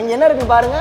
அங்கே என்ன இருக்குன்னு பாருங்க.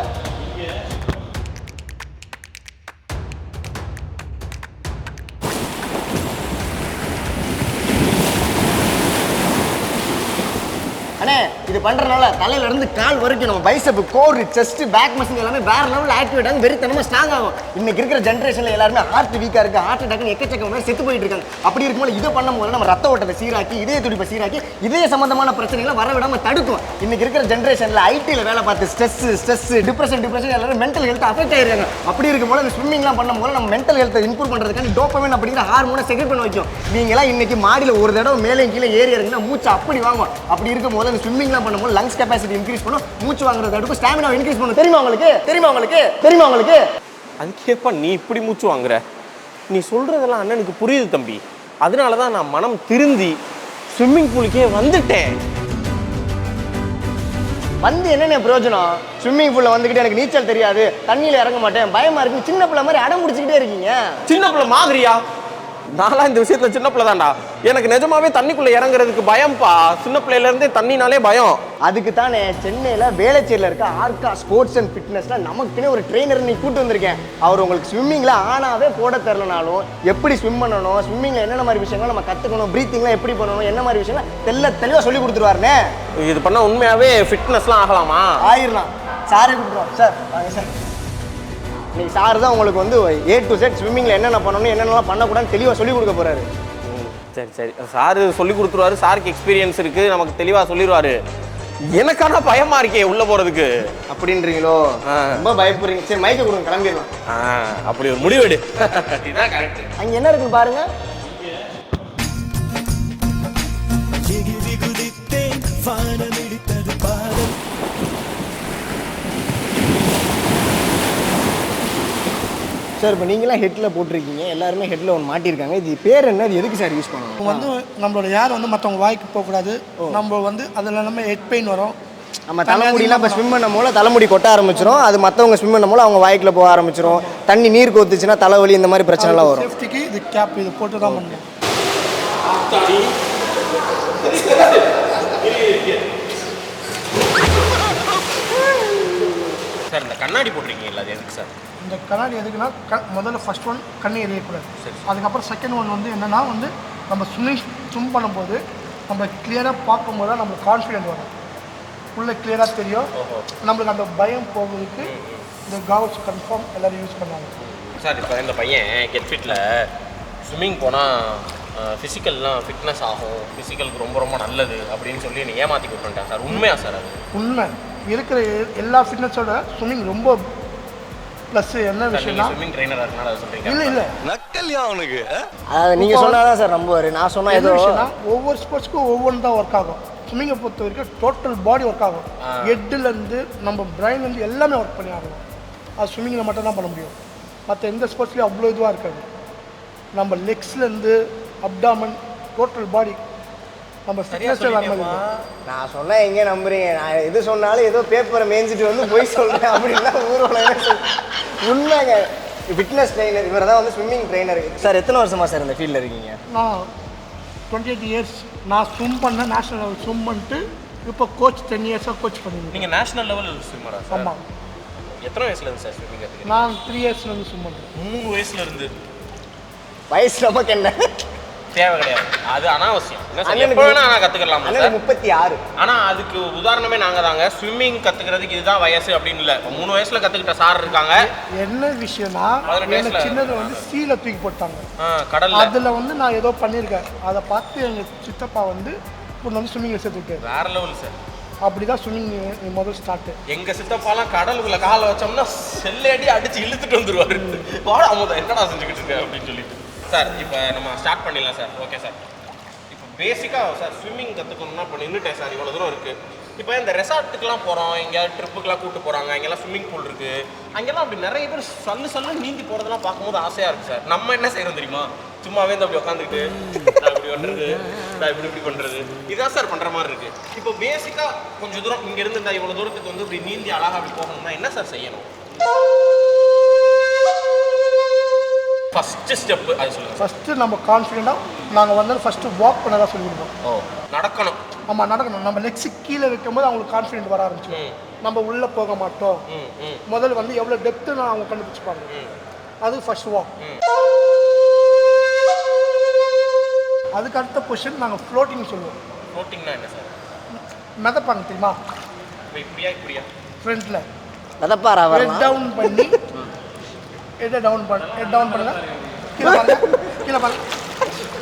இது பண்ணுறதுனால தலையில இருந்து கால் வரைக்கும் நம்ம biceps core chest back machine எல்லாமே வேற லெவல் ஆக்டிவேட் ஆகும் வெறித்தனமாக ஸ்ட்ராங் ஆகும். இன்னைக்கு இருக்கிற ஜென்ரேஷன்ல எல்லாருமே ஹார்ட் வீக்காக இருக்கு ஹார்ட் அட்டாக் எக்கச்சக்க செத்து போயிட்டு இருக்காங்க. அப்படி இருக்கும்போது இதை பண்ணும்போது நம்ம ரத்த ஓட்டத்தை சீராக்கி இதய துடிப்பை சீராக்கி இதய சம்பந்தமான பிரச்சனைகளை வர விடாம தடுக்கும். இன்னைக்கு இருக்கிற ஜென்ரேஷன்ல ஐடியில் வேலை பார்த்து ஸ்ட்ரெஸ் ஸ்ட்ரெஸ் டிப்ரெஷன் டிப்ரெஷன் எல்லாரும் மென்டல் ஹெல்த் அஃபெக்ட் ஆயிருக்காங்க. அப்படி இருக்கும்போது அந்த ஸ்விம்மிங்லாம் பண்ணும்போது நம்ம மென்டல் ஹெல்த்தை இம்ப்ரூவ் பண்ணுறதுக்கான டோப்பமின் அப்படிங்கிற ஹார்மோனை செக்ரெட் பண்ண வைக்கும். நீங்களாம் இன்னைக்கு மாடியில் ஒரு தடவை மேலே கீழே ஏறி இறங்கினா மூச்சு அப்படி வாங்கும். அப்படி இருக்கும்போது அந்த ஸ்விம்மிங்லாம் பண்ணும்போது லங்ஸ் கெப்பாசிட்டி இன்க்ரீஸ் பண்ணும். மூச்சு வாங்குறது அடுப்பு ஸ்டாமினா இன்க்ரீஸ் பண்ணும். தெரியுமா உங்களுக்கு? தெரியுமா உங்களுக்கு? தெரியுமா உங்களுக்கு? அதுக்கேப்பா நீ இப்படி மூச்சு வாங்குற? நீ சொல்றதெல்லாம் அண்ணனுக்கு புரியுது தம்பி. அதனால தான் நான் மனம் திருந்தி ஸ்விம்மிங் பூலுக்கே வந்துட்டேன். வந்து என்னென்ன பிரயோஜனம்? ஸ்விம்மிங் பூல்ல வந்துக்கிட்டு எனக்கு நீச்சல் தெரியாது. தண்ணியில இறங்க மாட்டேன். பயமா இருக்கு சின்ன பிள்ளை மாதிரி அடம் பிடிச்சிக்கிட்டே இருக்கீங்க. சின்ன பிள்ளை மாதிரியா? நான்லாம் இந்த விஷயத்துல சின்ன பிள்ளை தான்டா எனக்கு நிஜமாவே தண்ணிக்குள்ள இறங்குறதுக்கு பயம்ப்பா. சின்ன பிள்ளையில இருந்தே தண்ணினாலே பயம். அதுக்கு தானே சென்னையில் வேளச்சேரியில் இருக்க ஆர்கா ஸ்போர்ட்ஸ் அண்ட் ஃபிட்னஸ்ல நமக்குன்னு ஒரு ட்ரெயினர் நீ கூட்டு வந்திருக்கேன். அவர் உங்களுக்கு ஸ்விம்மிங்கில் ஆனாவே போட தரலனாலும் எப்படி ஸ்விம் பண்ணணும் ஸ்விம்மிங்கில் என்னென்ன மாதிரி விஷயங்கள் நம்ம கற்றுக்கணும் ப்ரீத்திங்லாம் எப்படி பண்ணணும் என்ன மாதிரி விஷயங்கள் தெல்ல தெளிவாக சொல்லி கொடுத்துருவாருனே. இது பண்ணா உண்மையாவே ஃபிட்னஸ்லாம் ஆகலாமா? ஆயிரலாம். சாரே கூப்பிடுவோம் சார் வாங்க சார். இன்னைக்கு சார் தான் உங்களுக்கு வந்து ஏ டு செட் ஸ்விம்மிங்கில் என்னென்ன பண்ணணும் என்னென்னலாம் பண்ணக்கூடாதுன்னு தெளிவாக சொல்லி கொடுக்க போறாரு. ம், சரி சரி. சாரு சொல்லி கொடுத்துருவாரு. சாருக்கு எக்ஸ்பீரியன்ஸ் இருக்கு. நமக்கு தெளிவா சொல்லிடுவாரு எனக்கான பயமா இருக்கே உள்ள போறதுக்கு. அப்படின்றீங்களோ. ரொம்ப பயப்படுறீங்க. சரி மைக்கை கொடுங்க கிளம்பிடலாம். அப்படி ஒரு முடிவெடு. அங்கே என்ன இருக்குன்னு பாருங்க. சார் இப்போ நீங்களாம் ஹெட்டில் போட்டிருக்கீங்க. எல்லாருமே ஹெட்டில் ஒன்று மாட்டியிருக்காங்க. இது பேர் என்ன? இது எதுக்கு சார் யூஸ் பண்ணணும் வந்து நம்மளோட ஏர் வந்து மற்றவங்க வாய்க்கு போகக்கூடாது நம்ம வந்து அதில் நம்ம ஹெட் பெயின் வரும். நம்ம தலைமுடிலாம் இப்போ ஸ்விம் பண்ணும் போல தலைமுடி கொட்ட ஆரம்பிச்சிரும். அது மற்றவங்க ஸ்விம் பண்ணும் போல அவங்க வாய்க்குள்ள போக ஆரம்பிச்சிரும். தண்ணி நீர் கொத்துச்சுன்னா தலைவலி இந்த மாதிரி பிரச்சனைலாம் வரும். சேஃப்டிக்கு இது கேப் இது போட்டு தான் பண்ணணும். சார் இந்த கண்ணாடி போட்டிருக்கீங்களா அது எதுக்கு சார்? இந்த கண்ணாடி எதுக்குன்னா க முதல்ல ஃபர்ஸ்ட் ஒன் கண்ணு எரியக்கூடாது. அதுக்கப்புறம் செகண்ட் ஒன் வந்து என்னன்னா வந்து நம்ம ஸ்விம்மிங் ஸ்விம் பண்ணும்போது நம்ம கிளியராக பார்க்கும்போது தான் நம்மளுக்கு கான்ஃபிடென்ட் வரும். உள்ள கிளியராக தெரியும். நம்மளுக்கு அந்த பயம் போகிறதுக்கு இந்த காவல்ஸ் கன்ஃபார்ம் எல்லாரும் யூஸ் பண்ணுவாங்க. சார் இப்போ இந்த பையன் கெட் ஃபிட்டில் ஸ்விம்மிங் போனால் ஃபிசிக்கல்லாம் ஃபிட்னஸ் ஆகும். ஃபிசிக்கலுக்கு ரொம்ப ரொம்ப நல்லது அப்படின்னு சொல்லி என்னை ஏமாற்றி கொடுத்துட்டேன் சார். உண்மையா சார் அது? உண்மை. இருக்கிற எல்லா ஃபிட்னஸோட ஸ்விம்மிங் ரொம்ப ப்ளஸ் என்ன விஷயம்னா நீங்கள் ஸ்விம்மிங் ட்ரைனராக இருக்கனால அதை சொல்கிறீங்க இல்லை இல்லை. நக்கல்யா அவனுக்கு? அதாவது நீங்கள் சொன்னாதான் சார் நம்புவார். நான் சொன்னால் என்ன ஏதோ விஷயம்னா ஒவ்வொரு ஸ்போர்ட்ஸ்க்கும் ஒவ்வொன்று தான் ஒர்க் ஆகும். ஸ்விம்மிங்கை பொறுத்த வரைக்கும் டோட்டல் பாடி ஒர்க் ஆகும். ஹெட்டுலேருந்து நம்ம பிரைன்லேருந்து எல்லாமே ஒர்க் பண்ணி ஆகணும். அது ஸ்விம்மிங்கில் மட்டும் தான் பண்ண முடியும். மற்ற எந்த ஸ்போர்ட்ஸ்லையும் அவ்வளோ இதுவாக இருக்காது. நம்ம லெக்ஸ்லேருந்து அப்டாமன் டோட்டல் பாடி நம்ம ஃபிட்னஸ் வர மாதிரி இருக்கும். நான் சொன்னா எங்கே நம்புறீங்க? நான் எது சொன்னாலும் ஏதோ பேப்பரை மேய்ஞ்சிட்டு வந்து போய் சொல்றேன் அப்படின்னா ஊர்வலமே உண்மைங்க. ஃபிட்னஸ் ட்ரைனர் இவர் தான் வந்து ஸ்விம்மிங் ட்ரைனர் சார் எத்தனை வருஷமா சார் இந்த ஃபீல்டில் இருக்கீங்க? நான் டுவெண்ட்டி எயிட் இயர்ஸ் நான் ஸ்விம் பண்ணேன் நேஷனல் லெவல் ஸ்விம் பண்ணிட்டு இப்போ கோச் டென் இயர்ஸாக கோச் பண்ணியிருக்கேன் நீங்கள் நேஷனல் லெவல் ஸ்விம்மரா சார்? ஆமாம் எத்தனை வயசுல இருந்து சார் ஸ்விம்மிங் கற்றுக்கிறீங்க நான் த்ரீ இயர்ஸ்லேருந்து ஸ்விம் பண்ணுறேன் மூணு வயசுல இருந்து. வயசு நமக்கு என்ன? தேவை கிடையாது. அது அனாவசியம். என்ன எப்போ வேணா நான் கற்றுக்கலாமா சார்? முப்பத்தி ஆறு. ஆனா அதுக்கு உதாரணமே நாங்க தாங்க. ஸ்விம்மிங் கத்துக்கிறதுக்கு இதுதான் வயசு அப்படின்னு இல்ல. மூணு வயசுல கத்துக்கிட்ட சார் இருக்காங்க. என்ன விஷயம்னா எனக்கு. சின்னது வந்து சீல தூக்கி போட்டாங்க. ஆ, கடல்ல. அதில் வந்து நான் ஏதோ பண்ணியிருக்கேன். அதை பார்த்து எங்கள் சித்தப்பா வந்து இப்போ வந்து ஸ்விம்மிங்கில் சேர்த்து விட்டாரு. வேற லெவல் சார் அப்படி தான் ஸ்விம்மிங் முதல் ஸ்டார்ட்டு எங்க சித்தப்பாலாம் கடலுக்குள்ள காலை வச்சோம்னா செல்லேடி அடிச்சு இழுத்துட்டு வந்துருவாரு. வாடா என்னடா செஞ்சுக்கிட்டு இருக்க அப்படின்னு சொல்லிட்டு. சார் இப்போ நம்ம ஸ்டார்ட் பண்ணிடலாம் சார். Okay sir. இப்போ பேசிக்காக சார் ஸ்விம்மிங் கற்றுக்கணும்னா இப்போ நின்றுட்டேன் சார். இவ்வளோ தூரம் இருக்குது இப்போ இந்த ரெசார்ட்டுக்கெலாம் போகிறோம் எங்கேயாவது ட்ரிப்புக்கெலாம் கூட்டு போகிறாங்க அங்கெல்லாம் ஸ்விம்மிங் பூல் இருக்குது அங்கெல்லாம் அப்படி நிறைய பேர் சல்லு சல்லு நீந்தி போகிறதெல்லாம் பார்க்கும்போது ஆசையாக இருக்குது சார். நம்ம என்ன செய்கிறோம் தெரியுமா? சும்மாவே இந்த அப்படி உட்காந்துக்கிட்டு இப்படி பண்ணுறது நான் இப்படி இப்படி பண்ணுறது இதான் சார் பண்ணுற மாதிரி இருக்குது இப்போ பேசிக்காக கொஞ்சம் தூரம் இங்கேருந்து இந்த இவ்வளோ தூரத்துக்கு வந்து இப்படி நீந்தி அழகாக அப்படி போகணும்னா என்ன சார் செய்யணும்? ஃபஸ்ட்டு ஸ்டெப்பு அது சொல்லுங்கள் ஃபஸ்ட்டு நம்ம கான்ஃபிடெண்ட்டாக நாங்கள் வந்து ஃபஸ்ட்டு வாக் பண்ண தான் சொல்லி கொடுப்போம் ஓ நடக்கணும். ஆமாம் நடக்கணும். நம்ம லெக்ஸு கீழே வைக்கும்போது அவங்களுக்கு கான்ஃபிடென்ட் வர ஆரம்பிச்சிடும். ம். நம்ம உள்ளே போக மாட்டோம். ம் ம். முதல்ல வந்து எவ்வளோ டெப்த்துன்னு அவங்க கண்டுபிடிச்சிப்பாங்க. அது ஃபர்ஸ்ட் வாக். அதுக்கு அடுத்த பொசிஷன் நாங்கள் ஃப்ளோட்டிங் சொல்லுவோம். ஃப்ளோட்டிங்னா என்ன சார்? மிதப்பாங்க தெரியுமா? இப்போ இப்படியா இப்படியா? ஃப்ரண்ட்டில் மிதப்பாரா ஹெட் வரலாம் டவுன் பண்ணி ஹெட்டை டவுன் பண்ண ஹெட் டவுன் பண்ணுங்க கீழே பாருங்க கீழே பாருங்க.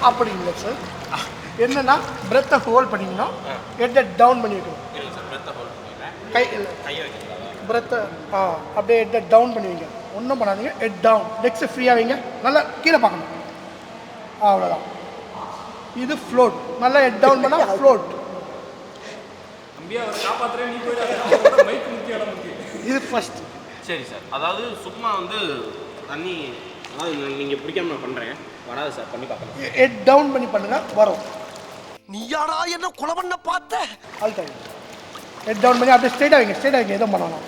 அப்படி இல்லை சார் என்னன்னா பிரெத்தை ஹோல்ட் பண்ணிக்கணும் ஹெட்டை டவுன் பண்ணி வைக்கணும் கை இல்லை. பிரெத்தை ஆ அப்படியே ஹெட்டை டவுன் பண்ணி வைங்க ஒன்றும் பண்ணாதீங்க ஹெட் டவுன் நெக்ஸ்ட் ஃப்ரீயாக வைங்க. நல்லா கீழே பார்க்கணும். அவ்வளோதான் இது ஃப்ளோட் நல்லா ஹெட் டவுன் பண்ணால் ஃப்ளோட் இது ஃபர்ஸ்ட் சரி சார் அதாவது சும்மா வந்து தண்ணி அதாவது நீங்கள் பிடிக்காம நான் பண்ணுறேன் வராது சார் பண்ணி பார்க்கலாம். ஹெட் டவுன் பண்ணி பண்ணுங்க வரும். நீயாடா என்ன கொலை பண்ண பார்த்த அழுத்தாங்க ஹெட் டவுன் பண்ணி அப்படியே ஸ்ட்ரைட்டாக வைங்க ஸ்ட்ரைட்டாக வைங்க எதுவும் பண்ணலாம்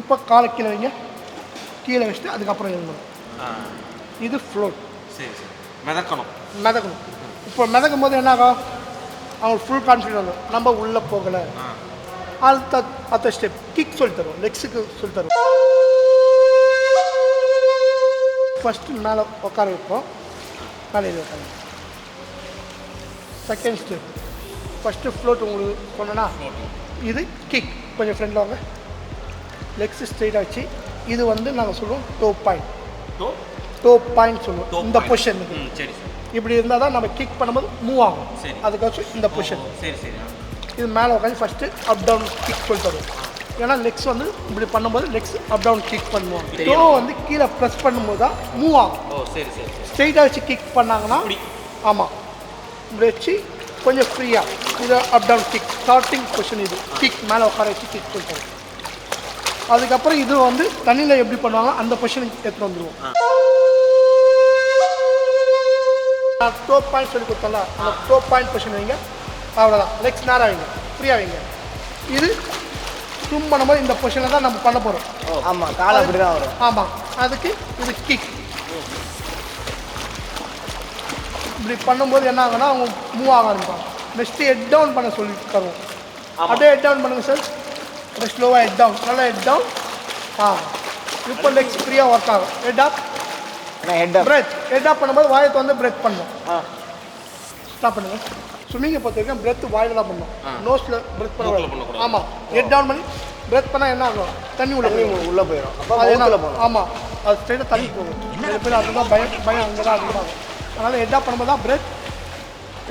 இப்போ காலை கீழே வைங்க. கீழே வச்சுட்டு அதுக்கப்புறம் எழுதணும் இது ஃப்ளோட் சரி சார். மிதக்கணும். மிதக்கணும். இப்போ மிதக்கும் போது என்ன ஆகும்? அவங்களுக்கு ஃபுல் கான்ஃபிடன்ஸ் வரும் நம்ம உள்ளே போகலை. அடுத்த அடுத்த ஸ்டெப் கிக் சொல்லி தருவோம். லெக்ஸுக்கு சொல்லி தருவோம். ஃபஸ்ட்டு மேலே உட்கார வைப்போம். மேலே உட்கார செகண்ட் ஸ்டெப் ஃபஸ்ட்டு ஃப்ளோட் உங்களுக்கு சொன்னேன்னா இது கிக் கொஞ்சம் ஃப்ரெண்டில் வாங்க. லெக்ஸ் ஸ்ட்ரெயிட்டாக வச்சு இது வந்து நாங்கள் சொல்லுவோம் toe point toe toe point சொல்லுவோம். இந்த. பொசிஷன் ம் சரி இப்படி இருந்தால் தான் நம்ம கிக் பண்ணும்போது மூவ் ஆகும். அதுக்காச்சும் இந்த பொசிஷன் சரி சரி. இது மேலே உட்காந்து ஃபஸ்ட்டு அப் டவுன் கிக் சொல்லி தரும் ஏன்னா லெக்ஸ் வந்து இப்படி பண்ணும்போது லெக்ஸ் அப் டவுன் கிக் பண்ணுவாங்க. டோ. வந்து கீழே ப்ரெஸ் பண்ணும்போது தான் மூவ் ஆகும். ஓ சரி சரி ஸ்ட்ரெயிட்டாக வச்சு கிக் பண்ணாங்கன்னா. ஆமாம் இப்படி வச்சு கொஞ்சம் ஃப்ரீயாக இது up down kick starting position இது. கிக் மேலே உட்கார வச்சு கிக் தரும் அதுக்கப்புறம் இது வந்து தண்ணியில் எப்படி பண்ணுவாங்க அந்த பொசிஷனுக்கு எடுத்துகிட்டு வந்துடுவோம் நான் டோ பாயிண்ட் சொல்லி கொடுத்தேன்ல அந்த டோ பாயிண்ட் பொசிஷன் வைங்க. அவ்வளோதான் லெக்ஸ் நேராக வைங்க. ஃப்ரீயாக வைங்க. இது ஸ்விம் பண்ணும்போது இந்த பொசிஷனில் தான் நம்ம பண்ண போகிறோம் ஆமா கால் அப்படிதான் வரும். ஆமாம் அதுக்கு இது கிக் இப்படி பண்ணும்போது என்ன ஆகும்னா அவங்க மூவ் ஆக ஆரம்பிப்பாங்க. நெக்ஸ்ட்டு ஹெட் டவுன் பண்ண சொல்லி தருவோம். அப்படியே ஹெட் டவுன் பண்ணுங்க சார் அப்படியே ஸ்லோவாக ஹெட் டவுன் நல்லா ஹெட் டவுன் ஆ. இப்போ லெக்ஸ் ஃப்ரீயாக ஒர்க் ஆகும். Head up head breath head up பண்ணும்போது வாயை வந்து பிரெத் பண்ணும் ஸ்டாப் பண்ணுங்க. ஸ்விம்மிங்கை பொறுத்த வரைக்கும் பிரெத் வாயில தான் பண்ணும் நோஸில் பிரெத் பண்ணக்கூடாது. ஆமாம் ஹெட் டவுன் பண்ணி பிரெத் பண்ணால் என்ன ஆகும்? தண்ணி உள்ள போயிடும். உள்ள போயிடும். அப்போ அது என்ன போகணும். ஆமாம் அது ஸ்ட்ரெயிட்டாக தள்ளி போகும். சில பேர் அதுதான் பயம் பயம் அங்கே தான் அதிகமாகும். அதனால் ஹெட் ஆஃப் பண்ணும்போது தான் பிரெத்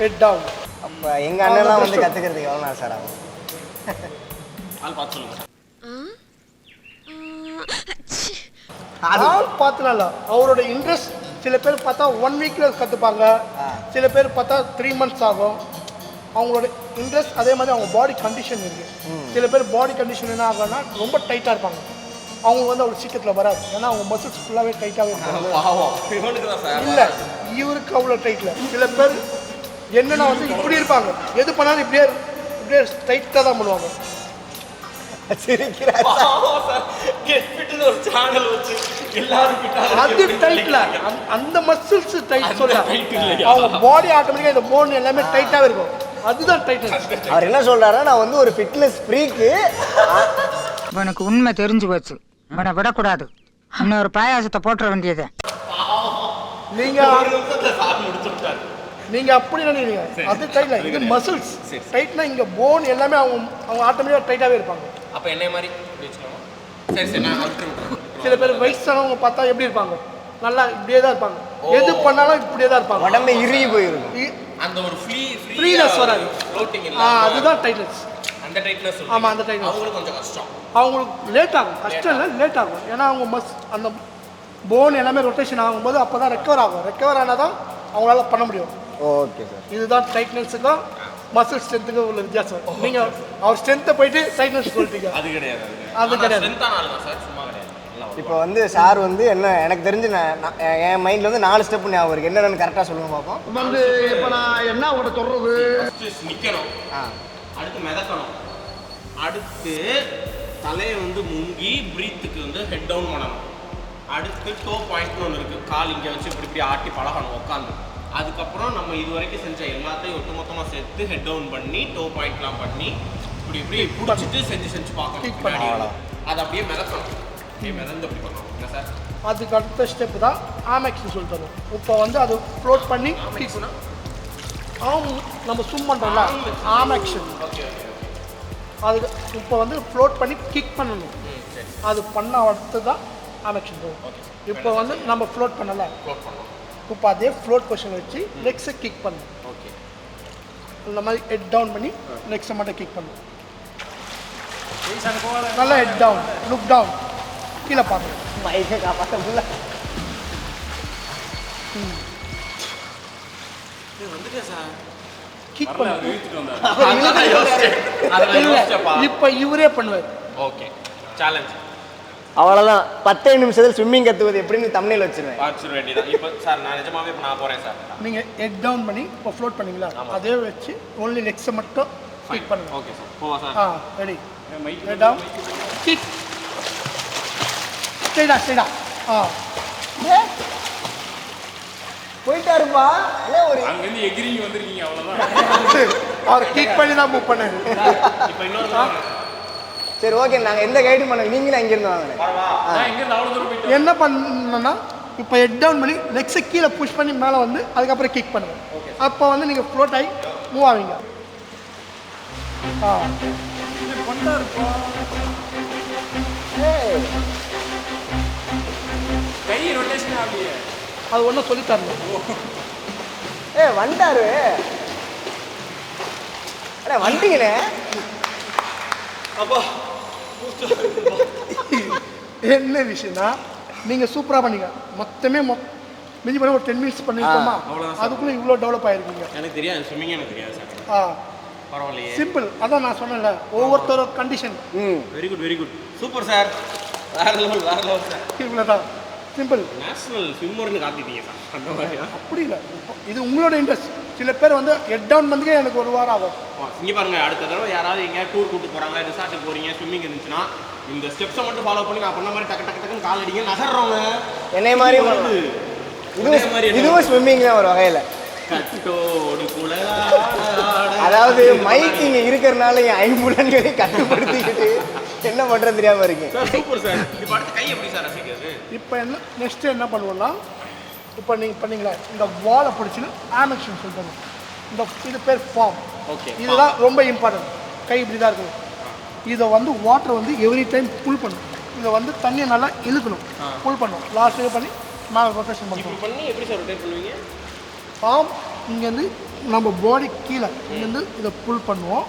ஹெட் டவுன் அப்போ எங்கள் அண்ணன்லாம் வந்து கற்றுக்கிறதுக்கு எவ்வளோ நாள் சார் ஆகும்? ஆள் பார்த்து ஆள் பார்த்துலாம் அவரோட இன்ட்ரெஸ்ட் சில பேர் பார்த்தா ஒன் வீக்கில் கற்றுப்பாங்க சில பேர் பார்த்தா த்ரீ மந்த்ஸ் ஆகும். அவங்களோட இன்ட்ரெஸ்ட் அதே மாதிரி அவங்க பாடி கண்டிஷன் இருக்குது சில பேர் பாடி கண்டிஷன் என்ன ஆகும்னா ரொம்ப டைட்டாக இருப்பாங்க. அவங்க வந்து அவ்வளோ சீக்கிரத்தில் வராது. ஏன்னா அவங்க மசில்ஸ் ஃபுல்லாகவே டைட்டாகவே சார். இல்லை இவருக்கு அவ்வளோ டைட்டில் சில பேர் என்னன்னா வந்து இப்படி இருப்பாங்க. எது பண்ணாலும் இப்படியே இப்படியே டைட்டாக தான் பண்ணுவாங்க. ஒரு சேனல் வச்சு எல்லாரும் ஃபிட்டா அது டைட்டில் அந்த மசில்ஸ் டைட் சொல்ல? அவங்க பாடி ஆட்டோமேட்டிக்காக இந்த போன் எல்லாமே டைட்டாகவே இருக்கும் அதுதான் டைட்டில் அவர் என்ன சொல்றாருன்னா நான் வந்து ஒரு ஃபிட்னஸ் ஃப்ரீக்கு இவனுக்கு உண்மை தெரிஞ்சு போச்சு. இவனை விடக்கூடாது. இன்னொரு பாயாசத்தை போட்டுற வேண்டியது. ஒரு முடிச்சுட்டாரு நீங்கள் அப்படி நினைக்கிறீங்க. அது டைட்டில் இது மசில்ஸ் டைட்னா இங்கே போன் எல்லாமே அவங்க அவங்க ஆட்டோமேட்டிக்காக டைட்டாகவே இருப்பாங்க. அப்ப என்னை மாதிரி இப்படி சரி சரி நான் சில பேர் வயசானவங்க பார்த்தா எப்படி இருப்பாங்க? நல்லா இப்படியே தான் இருப்பாங்க. எது பண்ணாலும் இப்படியே தான் இருப்பாங்க. உடம்பே இறுகி போயிருக்கும் அந்த ஒரு ஃப்ரீ Freeness வராது. ஃப்ளோட்டிங் ஆ இல்ல. அதுதான் டைட்னஸ் அந்த டைட்னஸ் ஆமா, அந்த tightness. அவங்களுக்கு கொஞ்சம் கஷ்டம். அவங்களுக்கு லேட் ஆகும். கஷ்டம் இல்லை லேட் ஆகும். ஏன்னா அவங்க மஸ் அந்த போன் எல்லாமே ரொட்டேஷன் ஆகும்போது அப்போ தான் ரெக்கவர் ஆகும். ரெக்கவர் ஆனால் தான் அவங்களால பண்ண முடியும். ஓகே சார் இதுதான் டைட்னஸுக்கும் மசில் ஸ்ட்ரென்த்துக்கும் உள்ள வித்தியாசம். நீங்கள் அவர் ஸ்ட்ரென்த்தை போயிட்டு டைட்னஸ் சொல்லிட்டீங்க அது கிடையாது அது கிடையாது. இப்போ வந்து சார் வந்து என்ன எனக்கு தெரிஞ்சு நான் என் மைண்டில் வந்து நாலு ஸ்டெப் ஞாபகம் இருக்கு. என்னென்னு கரெக்டாக சொல்லுங்க பார்ப்போம் வந்து இப்போ நான் என்ன உங்கள்கிட்ட சொல்கிறது ஆ. அடுத்து மிதக்கணும். அடுத்து தலையை வந்து முங்கி பிரீத்துக்கு வந்து ஹெட் டவுன் பண்ணணும். அடுத்து டோ பாயிண்ட்னு ஒன்று இருக்குது கால் இங்கே வச்சு இப்படி இப்படி ஆட்டி பழகணும் உட்காந்து அதுக்கப்புறம் நம்ம இது வரைக்கும் செஞ்ச எல்லாத்தையும் ஒட்டுமொத்தமாக சேர்த்து ஹெட் டவுன் பண்ணி டோ பாயிண்ட்லாம் பண்ணி இப்படி இப்படி பிடிச்சிட்டு செஞ்சு செஞ்சு பார்க்கணும். பின்னாடி அது அப்படியே மிதக்கணும். அப்படியே மிதந்து அப்படி பண்ணணும். சார் அதுக்கு அடுத்த ஸ்டெப் தான் ஆமெக்ஸ்னு சொல்லி தருவோம் இப்போ வந்து அது ஃப்ளோட் பண்ணி கிக் ஆம் நம்ம ஸ்விம் பண்ணுறோம்ல ஆமெக்ஷன் ஓகே அது இப்போ வந்து ஃப்ளோட் பண்ணி கிக் பண்ணணும். அது பண்ண அடுத்து தான் ஆமெக்ஷன் போகும் இப்போ வந்து நம்ம ஃப்ளோட் பண்ணல. க்ளோஸ் பண்ணணும். இப்போ அதே ஃப்ளோட் பொசிஷன் வச்சு லெக்ஸை கிக் பண்ணணும் ஓகே. இந்த மாதிரி ஹெட் டவுன் பண்ணி லெக்ஸை மட்டும் கிக் பண்ணணும் நல்லா ஹெட் டவுன் லுக் டவுன் கீழே பார்க்கணும் பைக்கை காப்பாற்ற முடியல கிக் இப்போ இவரே பண்ணுவார். ஓகே. சேலஞ்ச் அவ்வளோதான் பத்தே நிமிஷத்தில் ஸ்விம்மிங் கற்றுவது எப்படின்னு தமிழில் வச்சிருவேன். வாட்சிட வேண்டியதான் இப்போ சார் நான் நிஜமாவே இப்போ நான் போகிறேன் சார் நீங்கள் ஹெட் டவுன் பண்ணி இப்போ ஃப்ளோட் பண்ணீங்களா? அதே வச்சு ஒன்லி லெக்ஸை மட்டும் கிக் பண்ணுங்க. ஓகே சார் போவா சார் ஆ ரெடி ஹெட் டவுன் கிக் ஸ்ட்ரைடா ஸ்ட்ரைடா ஆ. போயிட்டாருப்பா. அண்ணே ஒரு அங்கேருந்து எகிரிங்க வந்திருக்கீங்க அவ்வளோதான் அவர் கிக் பண்ணி தான் மூவ் பண்ணாரு. இப்போ இன்னொரு சரி ஓகே நாங்கள் எந்த கைடும் பண்ண நீங்களும் அங்கேருந்து வாங்கினேன் போயிட்டு என்ன பண்ணணும்னா இப்போ ஹெட் டவுன் பண்ணி லெக்ஸை கீழே புஷ் பண்ணி மேலே வந்து அதுக்கப்புறம் கிக் பண்ணுங்க அப்போ வந்து நீங்கள் ஃப்ளோட் ஆகி மூவ் ஆவீங்க. ஆ. அது ஒன்றும் சொல்லி தரணும் ஏ வந்துட்டாரு அண்ணே வந்துட்டீங்கண்ணே என்ன விஷயம்னா நீங்கள் சூப்பராக பண்ணீங்க. மொத்தமே மொ மிஞ்சி பண்ணி ஒரு டென் மினிட்ஸ் பண்ணிருக்கோமா? அதுக்குள்ளே இவ்வளோ டெவலப் ஆயிருக்கீங்க. எனக்கு தெரியாது ஸ்விம்மிங் எனக்கு தெரியாது சார். ஆ. பரவாயில்லையே. சிம்பிள் அதான் நான் சொன்னேன்ல ஒவ்வொருத்தரோட கண்டிஷன் ம். Very good very good super sir வேற லெவல் வேற லெவல் சார் இவ்வளோ தான் சிம்பிள் நேஷனல் ஸ்விம்மர்னு காட்டிட்டீங்க சார். அந்த மாதிரியா? அப்படி இல்லை. இது உங்களோட இன்ட்ரெஸ்ட் சில பேர் வந்து ஹெட் டவுன் பண்ணதுக்கே எனக்கு ஒரு வாரம் ஆகும். இங்கே பாருங்க அடுத்த தடவை யாராவது எங்கேயாவது டூர் கூட்டு போறாங்க ரிசார்ட்டுக்கு போறீங்க ஸ்விம்மிங் இருந்துச்சுன்னா இந்த ஸ்டெப்ஸை மட்டும் ஃபாலோ பண்ணி நான் பண்ண மாதிரி டக்கு டக்கு டக்குன்னு கால் அடிங்க நகர்றவங்க. என்னை மாதிரி வருது. இதுவும் மாதிரி? இதுவும் ஸ்விம்மிங் தான் ஒரு வகையில். அதாவது மைக் இங்கே இருக்கிறனால என் ஐம்புலன்களை கட்டுப்படுத்திக்கிட்டு என்ன பண்ணுறது தெரியாமல் இருக்கேன் சார் சூப்பர் சார். இப்போ அடுத்து கை எப்படி சார் ரசிக்கிறது? இப்போ என்ன நெக்ஸ்ட்டு என்ன பண்ணுவோம்னா இப்போ நீங்கள் பண்ணீங்களா இந்த வாலை பிடிச்சின்னு ஆமெக்ஷன் சொல்லிட்டு இந்த இது பேர் ஃபார்ம் ஓகே இதுதான் ரொம்ப இம்பார்ட்டன்ட் கை இப்படி தான் இருக்கணும். இதை வந்து வாட்டர் வந்து எவ்ரி டைம் புல் பண்ணணும் இதை வந்து தண்ணியை நல்லா இழுக்கணும். புல் பண்ணணும் லாஸ்ட் பண்ணி மேலே ரொட்டேஷன் பண்ணி எப்படி சார் ரொட்டேட் பண்ணுவீங்க? ஃபார்ம் இங்கேருந்து நம்ம பாடி கீழே இங்கேருந்து இதை புல் பண்ணுவோம்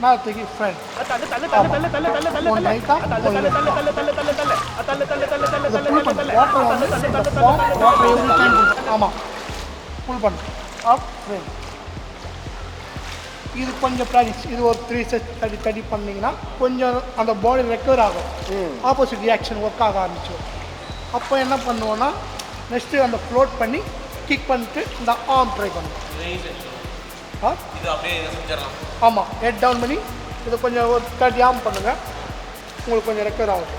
மேலே தூக்கி ஃப்ரண்ட் ஒன் ரைட்டாக இதை புல் பண்ணு வாட்டர் வந்து இந்த ஃபார்ம் வாட்டர் எவ்ரி டைம் ஆமாம் புல் பண்ணு அப் ஃப்ரண்ட் இது கொஞ்சம் ப்ராக்டிஸ் இது ஒரு த்ரீ செட் தடி தடி பண்ணிங்கன்னா கொஞ்சம் அந்த பாடி ரெக்கவர் ஆகும் ஆப்போசிட் ரியாக்ஷன் ஒர்க் ஆக ஆரம்பிச்சிடும் அப்போ என்ன பண்ணுவோன்னா நெக்ஸ்ட்டு அந்த ஃப்ளோட் பண்ணி கிக் பண்ணிட்டு இந்த ஆர்ம் ட்ரை செஞ்சிடலாம். ஆமாம் ஹெட் டவுன் பண்ணி இதை கொஞ்சம் ஒரு தேர்ட்டி ஆம் பண்ணுங்கள் உங்களுக்கு கொஞ்சம் ரெக்கவர் ஆகும்.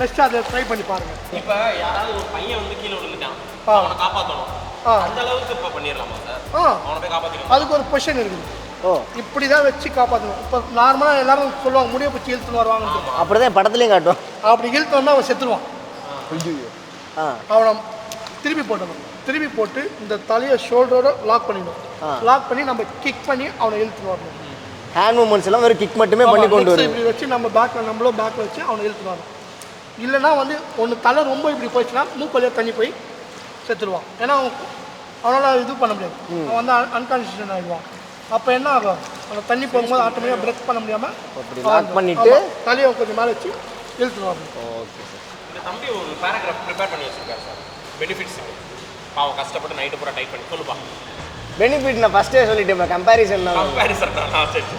நெக்ஸ்ட்டு அதை ட்ரை பண்ணி பாருங்கள் இப்போ யாராவது ஒரு பையன் வந்து கீழே விழுந்துட்டான். அவனை காப்பாற்றணும் ஆ. அந்த அளவுக்கு இப்போ பண்ணிடலாமா சார்? ஆ. அவனை போய் காப்பாற்றிக்கலாம் அதுக்கு ஒரு பொசிஷன் இருக்குது. ஓ. இப்படி தான் வச்சு காப்பாற்றணும் இப்போ நார்மலாக எல்லாரும் சொல்லுவாங்க முடிய பிடிச்சி இழுத்துன்னு வருவாங்கன்னு அப்படிதான் படத்துலையும் காட்டும். அப்படி இழுத்து வந்தால் அவன் செத்துருவான். ஆ. அவனை திருப்பி போட்டணும் திருப்பி போட்டு இந்த தலையை ஷோல்டரோட லாக் பண்ணிடணும். லாக் பண்ணி நம்ம கிக் பண்ணி அவனை இழுத்துன்னு வரணும். ஹேண்ட் மூமெண்ட்ஸ் எல்லாம் வெறும் கிக் மட்டுமே பண்ணி கொண்டு வருது. இப்படி வச்சு நம்ம பேக்கில் நம்மளும் பேக்கில் வச்சு அவனை இழுத்துன்னு வரணும். இல்லைன்னா வந்து ஒன்று தலை ரொம்ப இப்படி போயிடுச்சுன்னா மூக்கு வழியாக தண்ணி போய் செத்துருவான். ஏன்னா அவன் அவனால் இது பண்ண முடியாது. அவன் வந்து அன்கான்சியஸ் ஆகிடுவான் அப்போ என்ன ஆகும்? அந்த தண்ணி போகும்போது ஆட்டோமேட்டிக்காக பிரேக் பண்ண முடியாமல் lock பண்ணிட்டு- தலையை கொஞ்சம் மேலே வச்சு இழுத்துன்னு வரணும். இந்த தம்பி ஒரு பேராகிராஃப் ப்ரிப்பேர் பண்ணி வச்சிருக்காரு சார். பெனிஃபிட்ஸுக்கு பாவம் கஷ்டப்பட்டு நைட்டு பூரா டைப் பண்ணி சொல்லுப்பா. பெனிஃபிட் நான் ஃபஸ்ட்டே சொல்லிட்டேன் கம்பேரிசன் தான். கம்பேரிசன்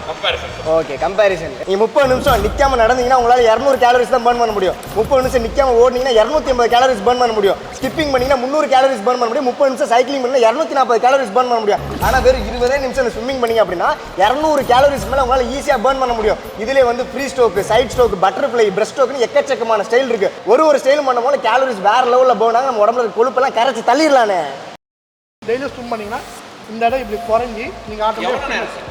கம்பேரிசன் ஓகே கம்பேரிசன் நீங்க முப்பது நிமிஷம் நிக்காம நடந்தீங்கன்னா உங்களால இரநூறு கேலரிஸ் தான் பர்ன் பண்ண முடியும். முப்பது நிமிஷம் நிக்காம ஓடினீங்கன்னா இரநூத்தி ஐம்பது கேலரிஸ் பர்ன் பண்ண முடியும். ஸ்கிப்பிங் பண்ணீங்கன்னா முந்நூறு கேலரிஸ் பர்ன் பண்ண முடியும். முப்பது நிமிஷம் சைக்கிளிங் பண்ணா இரநூத்தி நாற்பது கேலரிஸ் பர்ன் பண்ண முடியும். ஆனா வெறும் இருபதே நிமிஷம் ஸ்விம்மிங் பண்ணீங்க அப்படின்னா இரநூறு கேலரிஸ் மேல உங்களால ஈஸியா பர்ன் பண்ண முடியும். இதுல வந்து free stroke side stroke butterfly breast ஸ்ட்ரோக்னு எக்கச்சக்கமான ஸ்டைல் இருக்கு. ஒரு ஒரு ஸ்டைல் பண்ணும் போது கேலரிஸ் வேற லெவலில் பர்ன் ஆகும் நம்ம உடம்புல கொழுப்பெல்லாம் கரைச்சி தள்ளிடலானே டெய்லியும் ஸ்விம் பண்ணிங்கன்னா இந்த இடம் இப்படி குறைஞ்சி நீங்கள் ஆட்டோமேட்டிக்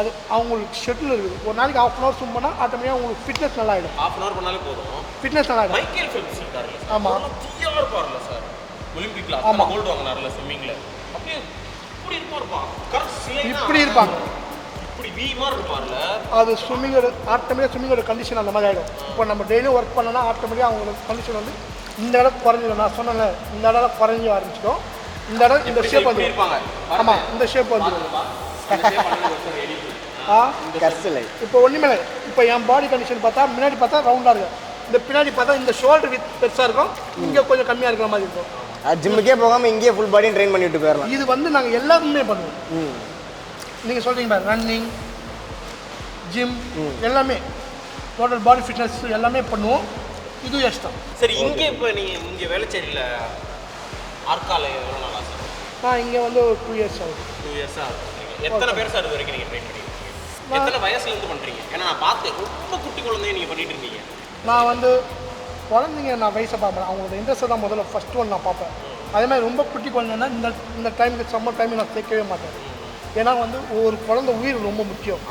அது அவங்களுக்கு ஷெட்யூல் இருக்குது ஒரு நாளைக்கு ஹாஃப் அன் ஹவர் பண்ணால் ஆட்டோமேட்டிக்காக உங்களுக்கு ஃபிட்னஸ் நல்லா ஆகிடும் ஹாஃப் அன் ஹவர் பண்ணாலே போதும். ஃபிட்னஸ் நல்லா ஆகிடும் மைக்கேல் ஃபெல்ப்ஸ் இருக்காருல்ல சார்? ஆமா. அவரெல்லாம் தீயா இருப்பார்ல சார். ஒலிம்பிக்ல ஆமா. அத்தனை கோல்டு வாங்கினார்ல ஸ்விம்மிங்ல அப்படியே இப்படி கரெக்ட் சிலைனா இப்படி இருப்பாங்க. அது ஸ்விம்மிங்கோட ஆட்டோமேட்டிக்காக ஸ்விம்மிங்கோட கண்டிஷன் அந்த மாதிரி ஆகிடும் இப்போ நம்ம டெய்லியும் ஒர்க் பண்ணோன்னா ஆட்டோமேட்டிக்காக அவங்களோட கண்டிஷன் வந்து இந்த இடம் குறைஞ்சிடும். நான் சொன்னேன்ல இந்த இடம் குறைஞ்சி ஆரம்பிச்சிடும். இந்த இடம் இந்த ஷேப் வந்து ஆமாம் இந்த ஷேப் வந்துடும் ஆ? கர்சலை இப்போ ஒன்றுமே இல்லை. இப்போ என் பாடி கண்டிஷன் பார்த்தா முன்னாடி பார்த்தா ரவுண்டாக இருக்கும் இந்த பின்னாடி பார்த்தா இந்த ஷோல்டர் வித் பெருசாக இருக்கும். இங்கே கொஞ்சம் கம்மியாக இருக்கிற மாதிரி இருக்கும். ஜிம்முக்கே போகாம இங்கேயே ஃபுல் பாடியும் ட்ரெயின் பண்ணிட்டு போயிடலாம். இது வந்து நாங்கள் எல்லாருமே பண்ணுவோம். ம். நீங்கள் சொல்கிறீங்க பாரு ரன்னிங் ஜிம் எல்லாமே. டோட்டல் பாடி ஃபிட்னஸ் எல்லாமே பண்ணுவோம். இது எக்ஸ்ட்ரா சரி இங்க இப்போ நீங்க இங்க வேலைச்சேரியில ஆர்கால எவ்வளவு நாளா சார்? நான் இங்கே வந்து ஒரு டூ இயர்ஸ் ஆகுது. டூ இயர்ஸா எத்தனை பேர் சார் இது வரைக்கும் நீங்க ட்ரெயின் பண்ணிருக்கீங்க? எத்தனை வயசுல இருந்து பண்றீங்க? ஏன்னா நான் பார்த்தேன் ரொம்ப குட்டி குழந்தைய நீங்க பண்ணிட்டு இருக்கீங்க நான் வந்து குழந்தைங்க நான் வயசை பார்ப்பேன். அவங்களோட இன்ட்ரெஸ்ட்டை தான் முதல்ல ஃபஸ்ட் ஒன் நான் பார்ப்பேன். அதே மாதிரி ரொம்ப குட்டி குழந்தைன்னா இந்த இந்த டைமுக்கு சம்மர் டைம் நான் சேர்க்கவே மாட்டேன். ஏன்னா வந்து ஒரு குழந்தை உயிர் ரொம்ப முக்கியம்.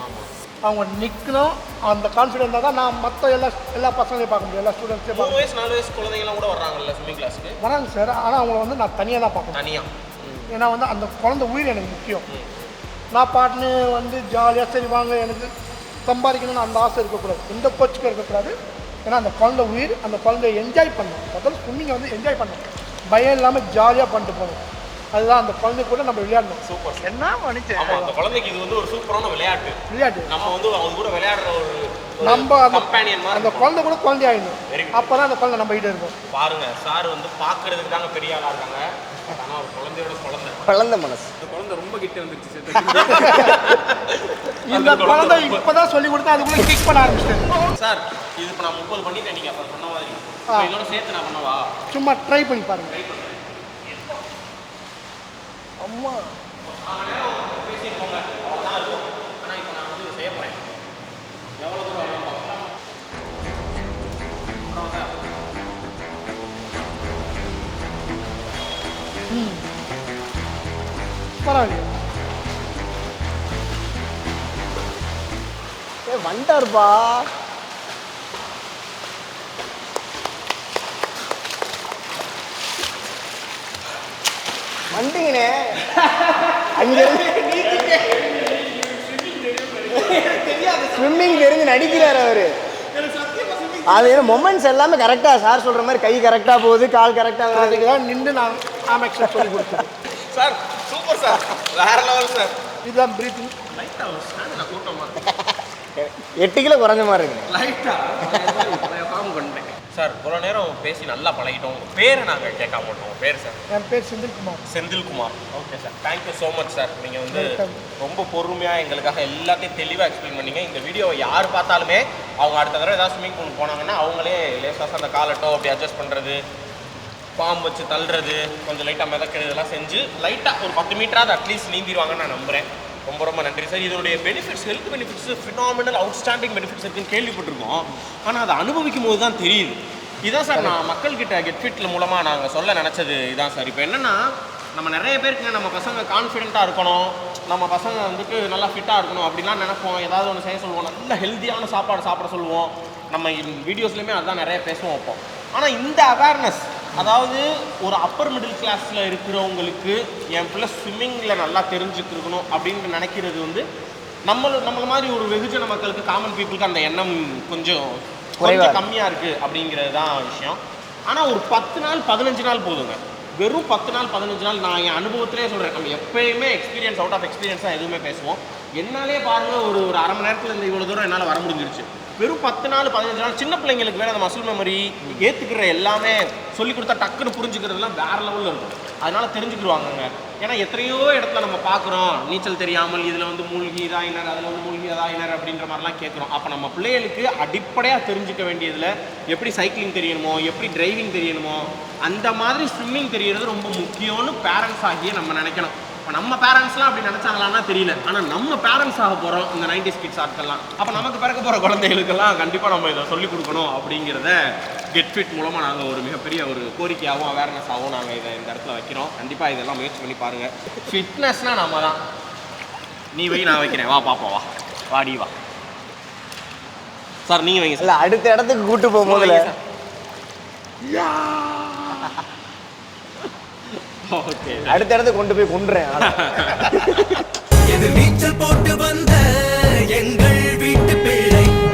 அவங்க நிற்கணும் அந்த கான்ஃபிடென்ட்டாக தான் நான் மற்ற எல்லா எல்லா பசங்களையும் பார்க்க முடியும். எல்லா ஸ்டூடெண்ட்ஸையும் மூணு பார்க்க வயசு நாலு வயசு குழந்தைங்கலாம் கூட வர்றாங்கல்ல ஸ்விம்மிங் கிளாஸ்க்கு வராங்க சார் ஆனால் அவங்கள வந்து நான் தனியாக தான் பார்க்கணும். தனியா. ஏன்னா வந்து அந்த குழந்தை உயிர் எனக்கு முக்கியம். நான் பாட்டுன்னு வந்து ஜாலியாக சரி வாங்க எனக்கு சம்பாதிக்கணும்னு அந்த ஆசை இருக்கக்கூடாது. எந்த கோச்சுக்கும் இருக்கக்கூடாது. ஏன்னா அந்த குழந்தை உயிர் அந்த குழந்தைய என்ஜாய் பண்ணணும். முதல்ல ஸ்விம்மிங்கை வந்து என்ஜாய் பண்ணணும். பயம் இல்லாமல் ஜாலியாக பண்ணிட்டு போகணும். அதுதான் அந்த குழந்தை கூட நம்ம விளையாடணும். சூப்பர் என்ன மனுஷன்? ஆமா அந்த குழந்தைக்கு இது வந்து ஒரு சூப்பரான விளையாட்டு. விளையாட்டு. நம்ம வந்து அவங்க கூட விளையாடுற ஒரு நம்ம அந்த கம்பேனியன் மாதிரி அந்த குழந்தை கூட குழந்தை ஆயிடணும். Very good. அப்போ தான் அந்த குழந்தை நம்ம கிட்ட இருக்கும். பாருங்க சார் வந்து பாக்குறதுக்கு தாங்க பெரிய ஆளா இருக்காங்க. ஆனா ஒரு குழந்தையோட குழந்தை. குழந்தை மனசு. இந்த குழந்தை ரொம்ப கிட்ட வந்துருச்சு இந்த குழந்தை இப்போ தான் சொல்லி கொடுத்தா அதுக்குள்ளே கிக் பண்ண ஆரம்பிச்சிட்டேன். சார் இது இப்போ நான் முப்பது பண்ணிட்டேன் நீங்க அப்ப சொன்ன மாதிரி. இதோட சேர்த்து நான் பண்ணவா? சும்மா ட்ரை பண்ணி பாருங்க அம்மா பேசியிருக்கோங்க அவ்வளோதான் இருக்கும் ஆனால் இப்போ நான் வந்து செய்ய போறேன் எவ்வளோ தூரம் வரும் பார்க்கலாம் அப்புறம் சார் பரவாயில்லையா. ஏ வந்துட்டாருப்பா வந்துட்டீங்கண்ணே அங்கிருந்து ஸ்விம்மிங் தெரிஞ்சு நடிக்கிறார் அவரு. அது மொமெண்ட்ஸ் எல்லாமே கரெக்டாக சார் சொல்ற மாதிரி கை கரெக்டாக போகுது கால் கரெக்டாக வருது. அதுக்கு தான் நின்று நான் ஆமேக்ஷன் சொல்லி கொடுத்தது சார் சூப்பர் சார் வேற லெவல் சார் இதுதான் பிரீத்திங் எட்டு கிலோ குறைஞ்ச மாதிரி இருக்குண்ணே லைட்டாக சார் இவ்வளோ நேரம் பேசி நல்லா பழகிட்டோம். உங்கள் பேரை நாங்கள் கேட்க மாட்டோம் உங்கள் பேர் சார்? என் பேர் Senthilkumar. Senthilkumar. Okay sir. Thank you so much sir. நீங்கள் வந்து. ரொம்ப பொறுமையாக எங்களுக்காக எல்லாத்தையும் தெளிவாக எக்ஸ்பிளைன் பண்ணீங்க. இந்த வீடியோவை யார் பார்த்தாலுமே அவங்க அடுத்த தடவை ஏதாவது ஸ்விம்மிங் பூல் போனாங்கன்னா அவங்களே லேசாக அந்த காலட்டோ அப்படி அட்ஜஸ்ட் பண்ணுறது பாம்பு வச்சு தள்ளுறது கொஞ்சம் லைட்டாக மிதக்கிறது இதெல்லாம் செஞ்சு லைட்டாக ஒரு பத்து மீட்டராவது அட்லீஸ்ட் நீந்திடுவாங்கன்னு நான் நம்புகிறேன் ரொம்ப ரொம்ப நன்றி. சார் இதனுடைய benefits health benefits phenomenal outstanding benefits இருக்குன்னு கேள்விப்பட்டிருக்கோம். ஆனால் அதை அனுபவிக்கும் போது தான் தெரியுது. இதான் சார் நான் மக்கள்கிட்ட கெட்ஃபிட்டில் மூலமாக நாங்கள் சொல்ல நினச்சது இதான் சார். இப்போ என்னென்னா நம்ம நிறைய பேருக்கு நம்ம பசங்க கான்ஃபிடென்ட்டாக இருக்கணும். நம்ம பசங்க வந்துட்டு நல்லா ஃபிட்டாக இருக்கணும் அப்படிலாம் நினைப்போம். ஏதாவது ஒன்று செய்ய சொல்லுவோம். நல்ல ஹெல்த்தியான சாப்பாடு சாப்பிட சொல்லுவோம். நம்ம வீடியோஸ்லையுமே அதுதான் நிறைய பேசுவோம் வைப்போம் ஆனால் இந்த அவேர்னஸ் அதாவது ஒரு அப்பர் மிடில் கிளாஸில் இருக்கிறவங்களுக்கு என் பிள்ளை ஸ்விம்மிங்கில் நல்லா தெரிஞ்சுக்கிருக்கணும் அப்படின்னு நினைக்கிறது வந்து நம்ம நம்மள மாதிரி ஒரு வெகுஜன மக்களுக்கு காமன் பீப்புளுக்கு அந்த எண்ணம் கொஞ்சம் கொஞ்சம். கம்மியாக இருக்குது அப்படிங்கிறது தான் விஷயம். ஆனால் ஒரு பத்து நாள் பதினஞ்சு நாள் போதுங்க. வெறும் பத்து நாள் பதினஞ்சு நாள் நான் என் அனுபவத்திலே சொல்கிறேன் நம்ம எப்பயுமே எக்ஸ்பீரியன்ஸ் அவுட் ஆஃப் எக்ஸ்பீரியன்ஸ் தான் எதுவுமே பேசுவோம். என்னாலே பாருங்க ஒரு ஒரு அரை மணி நேரத்தில் இந்த இவ்வளோ தூரம் என்னால் வர முடிஞ்சிருச்சு. வெறும் பத்து நாள் பதினஞ்சு நாள் சின்ன பிள்ளைங்களுக்கு வேற அந்த மசில் மெமரி ஏற்றுக்கிற எல்லாமே சொல்லி கொடுத்தா டக்குன்னு புரிஞ்சுக்கிறதுலாம் வேற லெவலில் இருக்கும். அதனால தெரிஞ்சுக்கிடுவாங்கங்க. ஏன்னா எத்தனையோ இடத்துல நம்ம பார்க்குறோம் நீச்சல் தெரியாமல் இதில் வந்து மூழ்கி இதாயினர் அதில் வந்து மூழ்கி இதாயினர் அப்படின்ற மாதிரிலாம் கேட்குறோம். அப்போ நம்ம பிள்ளைகளுக்கு அடிப்படையாக தெரிஞ்சுக்க வேண்டியதில் எப்படி சைக்கிளிங் தெரியணுமோ எப்படி டிரைவிங் தெரியணுமோ அந்த மாதிரி ஸ்விம்மிங் தெரியறது ரொம்ப முக்கியம்னு பேரண்ட்ஸ் ஆகிய நம்ம நினைக்கணும். இப்போ நம்ம பேரண்ட்ஸ்லாம் அப்படி நினச்சாங்களான்னா தெரியல. ஆனால் நம்ம பேரண்ட்ஸ் ஆக போகிறோம் இந்த நைன்டி கிட்ஸ் ஆட்கள்லாம். அப்போ நமக்கு பிறக்க போகிற குழந்தைகளுக்கெல்லாம் கண்டிப்பாக நம்ம இதை சொல்லிக் கொடுக்கணும் அப்படிங்கிறத கெட் ஃபிட் மூலமாக நாங்கள் ஒரு மிகப்பெரிய ஒரு கோரிக்கையாகவும் அவேர்னஸாகவும் நாங்கள் இதை இந்த இடத்துல வைக்கிறோம். கண்டிப்பாக இதெல்லாம் முயற்சி பண்ணி பாருங்கள் ஃபிட்னஸ்னால் நம்ம தான். நீ வை நான் வைக்கிறேன். வா பாப்பா வா. வாடி வா. சார் நீங்க வைங்க சார். அடுத்த இடத்துக்கு கூட்டு போகும்போதுல. ஓகே அடுத்த இடத்த கொண்டு போய் கொண்டுறேன் எது நீச்சல் போட்டு வந்த எங்க